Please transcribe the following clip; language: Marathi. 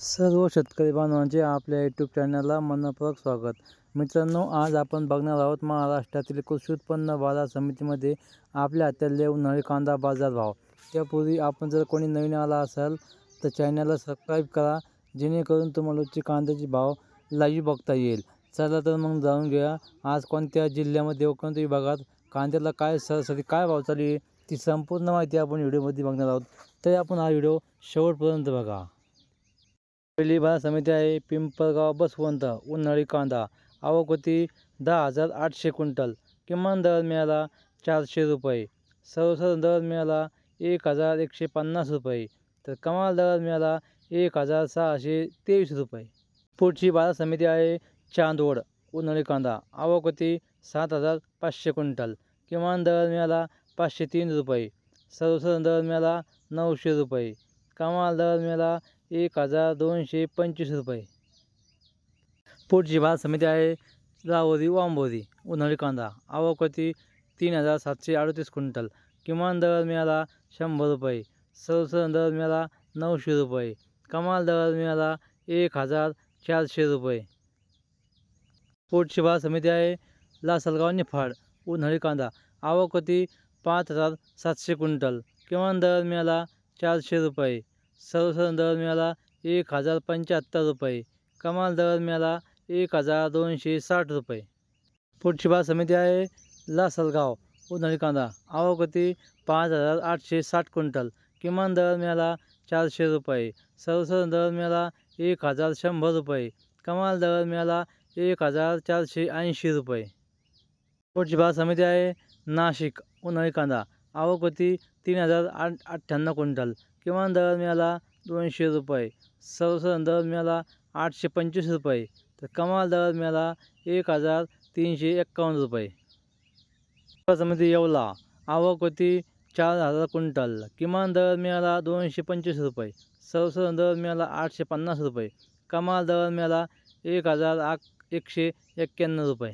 सर्व शेतकरी बांधवांचे आपल्या यूट्यूब चॅनलला मनपूर्वक स्वागत. मित्रांनो आज आपण बघणार आहोत महाराष्ट्रातील कृषी उत्पन्न बाजार समितीमध्ये आपल्या हातातले उन्हाळी कांदा बाजार भाव. त्यापूर्वी आपण जर कोणी नवीन आला असाल तर चॅनलला सबस्क्राईब करा जेणेकरून तुम्हाला रोजची कांद्याची भाव लाईव्ह बघता येईल. चला तर मग जाणून घेऊया आज कोणत्या जिल्ह्यामध्ये व कोणत्या विभागात कांद्याला काय सरासरी काय भाव चालू आहे ती संपूर्ण माहिती आपण व्हिडिओमध्ये बघणार आहोत. तरी आपण हा व्हिडिओ शेवटपर्यंत बघा. पहिली बाजार समिती आहे पिंपळगाव बसवंत उन्हाळी कांदा. आवक होती दहा हजार आठशे क्विंटल. किमान दर मिळाला चारशे रुपये. सर्वसाधारण दर मिळाला एक हजार एकशे पन्नास रुपये. तर कमाल दर मिळाला एक हजार सहाशे तेवीस रुपये. पुढची बाजार समिती आहे चांदवड उन्हाळी कांदा. आवक होती सात हजार पाचशे क्विंटल. किमान दर मिळाला पाचशे तीन रुपये. सर्वसाधारण दर मिळाला नऊशे रुपये. कमाल दर मिळाला एक हजार दोनशे पंचवीस रुपये. पुढची भात समिती आहे लावोरी वांबोरी उन्हाळी कांदा आवक होती तीन हजार सातशे अडतीस क्विंटल. किमान दर मिळाला शंभर रुपये सरसरण दर मिळाला नऊशे रुपये कमाल दर मिळाला एक हजार चारशे रुपये. पुढची भात समिती आहे लासलगाव निफाड उन्हाळी कांदा आवक होती पाच हजार सातशे क्विंटल. किमान दर मिळाला चारशे रुपये. सर्वसाधारण दर मिळाला एक हजार पंच्याहत्तर रुपये. कमाल दर मिळाला एक हजार दोनशे साठ रुपये. पुढची बाजार समिती आहे लासलगाव उन्हाळी कांदा आवक होती पाच हजार आठशे साठ क्विंटल. किमान दर मिळाला चारशे रुपये. सर्वसाधारण दर मिळाला एक हजार शंभर रुपये. कमाल दर मिळाला एक हजार चारशे ऐंशी रुपये. पुढची बाजार समिती आहे नाशिक उन्हाळी कांदा आवक होती तीन हजार आठ अठ्ठ्याण्णव क्विंटल. किमान दर मिळाला दोनशे रुपये. सर्वसाधारण दर मिळाला आठशे पंचवीस रुपये. तर कमाल दर मिळाला एक हजार तीनशे एक्कावन्न रुपये. बाजारामध्ये येवला. आवक होती चार हजार क्विंटल. किमान दर मिळाला दोनशे पंचवीस रुपये. सर्वसाधारण दर मिळाला आठशे पन्नास रुपये. कमाल दर मिळाला एक हजार आठ एकशे एक्क्याण्णव रुपये.